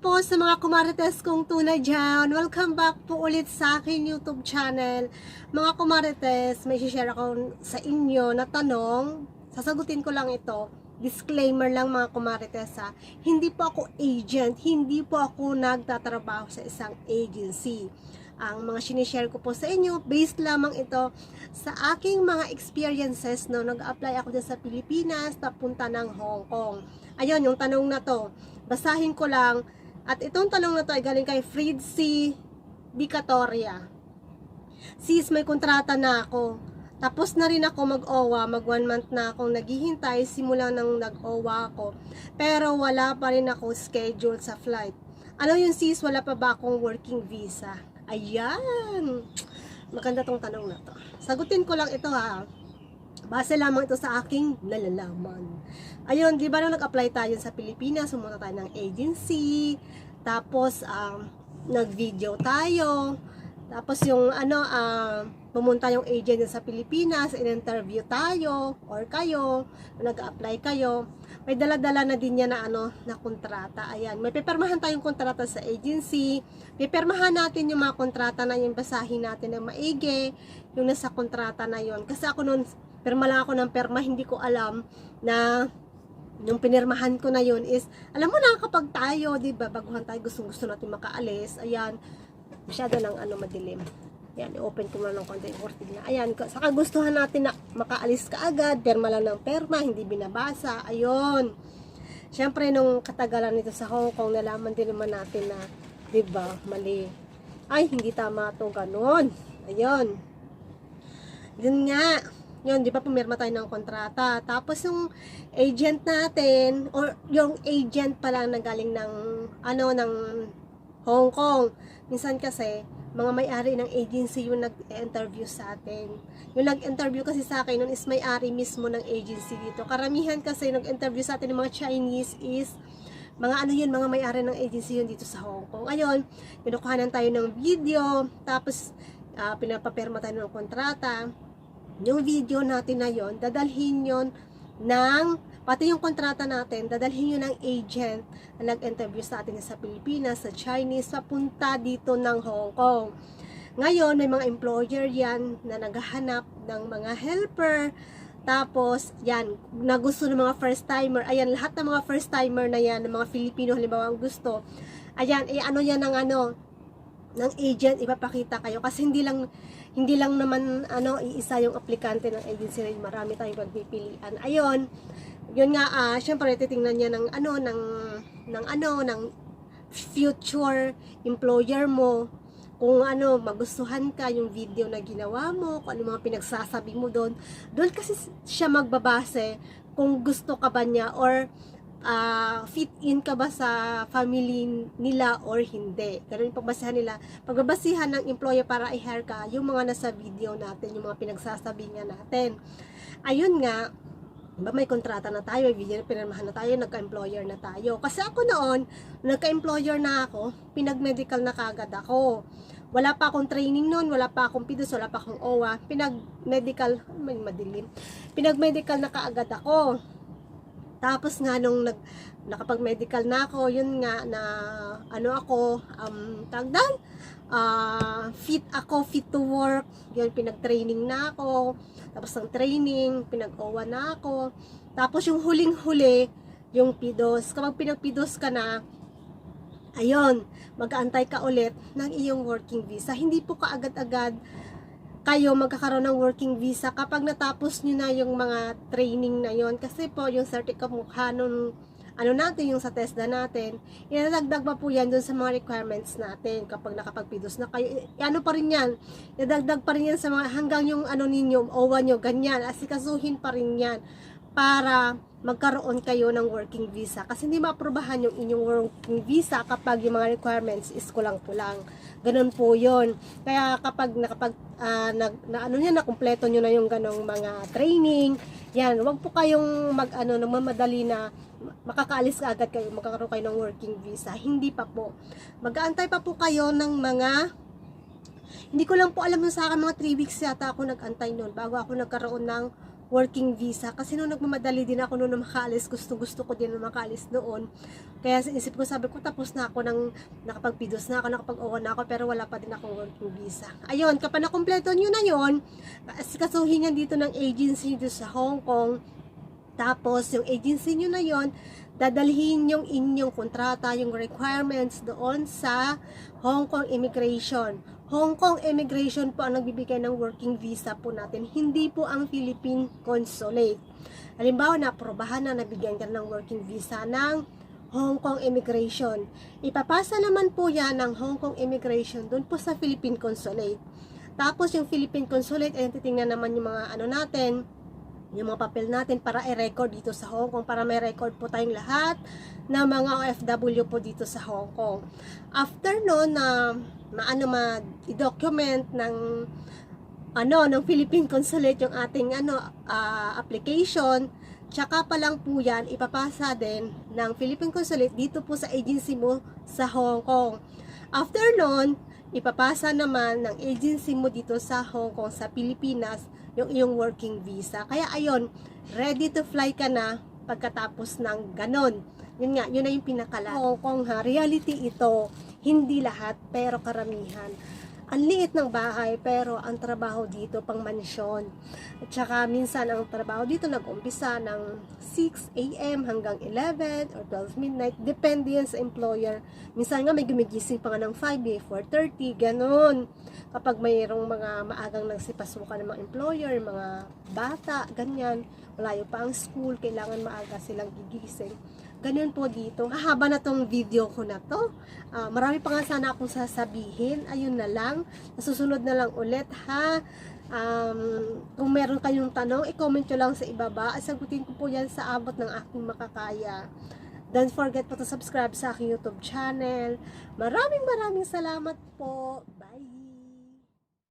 po sa mga kumarites kong tunay dyan. Welcome back po ulit sa aking YouTube channel. Mga kumarites, may share ako sa inyo na tanong. Sasagutin ko lang ito. Disclaimer lang mga kumarites ha. Hindi po ako agent, hindi po ako nagtatrabaho sa isang agency. Ang mga sinishare ko po sa inyo, based lamang ito sa aking mga experiences no nag-apply ako dyan sa Pilipinas, papunta ng Hong Kong. Ayun, yung tanong na to. Basahin ko lang. At itong tanong na to ay galing kay Fred C. Bicatoria. Sis, may kontrata na ako. Tapos na rin ako mag-OWA, mag one month na akong naghihintay simula nang nag-OWA ako. Pero wala pa rin ako schedule sa flight. Ano yung sis, wala pa ba akong working visa? Ayan! Maganda tong tanong na to. Sagutin ko lang ito ha. Base lamang ito sa aking nalalaman. Ayun, di ba nung nag-apply tayo sa Pilipinas, sumunta tayo ng agency, tapos um, nag-video tayo, tapos yung ano, ah, pumunta yung agent sa Pilipinas, in-interview tayo, or kayo, nag-apply kayo, may dala-dala na din niya na ano, na kontrata. Ayan, may pipirmahan tayong kontrata sa agency, pipirmahan natin yung mga kontrata na yung basahin natin ng maigi, yung nasa kontrata na yon Kasi ako noon, perma lang ako ng perma, hindi ko alam na yung pinirmahan ko na yun is, alam mo na kapag tayo, di ba, baguhan tayo, gustong gusto natin makaalis, ayan, masyado ng ano madilim. Ayan, i-open ko muna ng konti yung cortina. Ayan, ka- sa kagustuhan natin na makaalis ka agad, perma lang ng perma, hindi binabasa, ayun. Siyempre, nung katagalan nito sa Hong Kong, nalaman din naman natin na, di ba, mali. Ay, hindi tama to ganun. Ayun. Yun nga. Yun, di ba pumirma tayo ng kontrata. Tapos yung agent natin, or yung agent pala na galing ng, ano, ng Hong Kong. Minsan kasi, mga may-ari ng agency yung nag-interview sa atin. Yung nag-interview kasi sa akin nun is may-ari mismo ng agency dito. Karamihan kasi nag-interview sa atin ng mga Chinese is mga ano yun, mga may-ari ng agency yun dito sa Hong Kong. Ayun, pinukuhanan tayo ng video, tapos uh, pinapaperma tayo ng kontrata. Yung video natin na yon dadalhin yon ng, pati yung kontrata natin, dadalhin yun ng agent na nag-interview sa atin sa Pilipinas, sa Chinese, papunta dito ng Hong Kong. Ngayon, may mga employer yan na naghahanap ng mga helper, tapos, yan, na gusto ng mga first timer, ayan, lahat ng mga first timer na yan, ng mga Filipino, halimbawa ang gusto, ayan, eh, ano yan ng ano, ng agent, ipapakita kayo, kasi hindi lang, hindi lang naman, ano, iisa yung aplikante ng agency, marami tayong pagpipilian. Ayun, yun nga, ah, syempre, titingnan niya ng, ano, ng, ng, ano, ng future employer mo, kung ano, magustuhan ka yung video na ginawa mo, kung ano mga pinagsasabi mo doon, doon kasi siya magbabase kung gusto ka ba niya or ah, fit in ka ba sa family nila or hindi. Ganun yung pagbasehan nila. Pagbabasihan ng employer para i-hire ka, yung mga nasa video natin, yung mga pinagsasabi nga natin. Ayun nga, ba may kontrata na tayo, may video pinirmahan na tayo, nagka-employer na tayo. Kasi ako noon, nagka-employer na ako, pinag-medical na kagad ako. Wala pa akong training noon, wala pa akong PIDOS, wala pa akong OWA. Pinag-medical, may madilim. Pinag-medical na kaagad ako. Tapos nga nung nag, nakapag-medical na ako, yun nga na ano ako, um, tagdan, ah, fit ako, fit to work. Yun, pinag-training na ako. Tapos ng training, pinag-OWA na ako. Tapos yung huling-huli, yung PIDOS. Kapag pinag-PIDOS ka na, ayun, mag-aantay ka ulit ng iyong working visa. Hindi po kaagad-agad kayo magkakaroon ng working visa kapag natapos nyo na yung mga training na yon. Kasi po yung certificate nung ano natin yung sa TESDA natin inadagdag pa po yan dun sa mga requirements natin kapag nakapagpidos na kayo. Eh, ano pa rin yan? Inadagdag pa rin yan sa mga hanggang yung ano ninyo OWA nyo ganyan. Asikasuhin pa rin yan para magkaroon kayo ng working visa. Kasi hindi maaprobahan yung inyong working visa kapag yung mga requirements is kulang-kulang. Ganun po yon kaya kapag nakapag ah, nag, na ano niya na kumpleto nyo na yung ganong mga training. Yan wag po kayong mag ano nagmamadali na makakaalis ka agad kayo magkakaroon kayo ng working visa. Hindi pa po. Mag-aantay pa po kayo ng mga hindi ko lang po alam yung sa akin mga 3 weeks yata ako nag-antay noon bago ako nagkaroon ng working visa. Kasi nung nagmamadali din ako na makaalis, gusto gusto ko din na makaalis noon. Kaya isip ko, sabi ko, tapos na ako ng nakapagpidos na ako, nakapag-owa na ako, pero wala pa din akong working visa. Ayun, kapag nakumpleto nyo na yon kasuhin yan dito ng agency dito sa Hong Kong, tapos, yung agency nyo na yon dadalhin yung inyong kontrata, yung requirements doon sa Hong Kong Immigration. Hong Kong Immigration po ang nagbibigay ng working visa po natin, hindi po ang Philippine Consulate. Halimbawa, naprobahan na nabigyan ka ng working visa ng Hong Kong Immigration. Ipapasa naman po yan ng Hong Kong Immigration doon po sa Philippine Consulate. Tapos yung Philippine Consulate, ay titingnan naman yung mga ano natin, yung mga papel natin para i-record dito sa Hong Kong para may record po tayong lahat ng mga OFW po dito sa Hong Kong. After no na maano ma-document ng ano ng Philippine Consulate yung ating ano ah, application tsaka pa lang po yan ipapasa din ng Philippine Consulate dito po sa agency mo sa Hong Kong. After nun, ipapasa naman ng agency mo dito sa Hong Kong, sa Pilipinas, yung iyong working visa. Kaya ayun, ready to fly ka na pagkatapos ng ganon. Yun nga, yun na yung pinakala. Hong Kong ha, reality ito. Hindi lahat, pero karamihan. Ang liit ng bahay, pero ang trabaho dito pang mansyon. At saka minsan ang trabaho dito nag-umpisa ng 6 a.m. hanggang 11 or 12 midnight. Depende yan sa employer. Minsan nga may gumigising pa nga ng 5 eh, 4.30, ganun. Kapag mayroong mga maagang nagsipasukan ng mga employer, mga bata, ganyan. Malayo pa ang school, kailangan maaga silang gigising. Ganun po dito. Hahaba na tong video ko na to. Ah, marami pa nga sana akong sasabihin. Ayun na lang. Nasusunod na lang ulit ha. Um, kung meron kayong tanong, i-comment nyo lang sa ibaba. Sagutin ko po yan sa abot ng aking makakaya. Don't forget po to subscribe sa aking YouTube channel. Maraming maraming salamat po.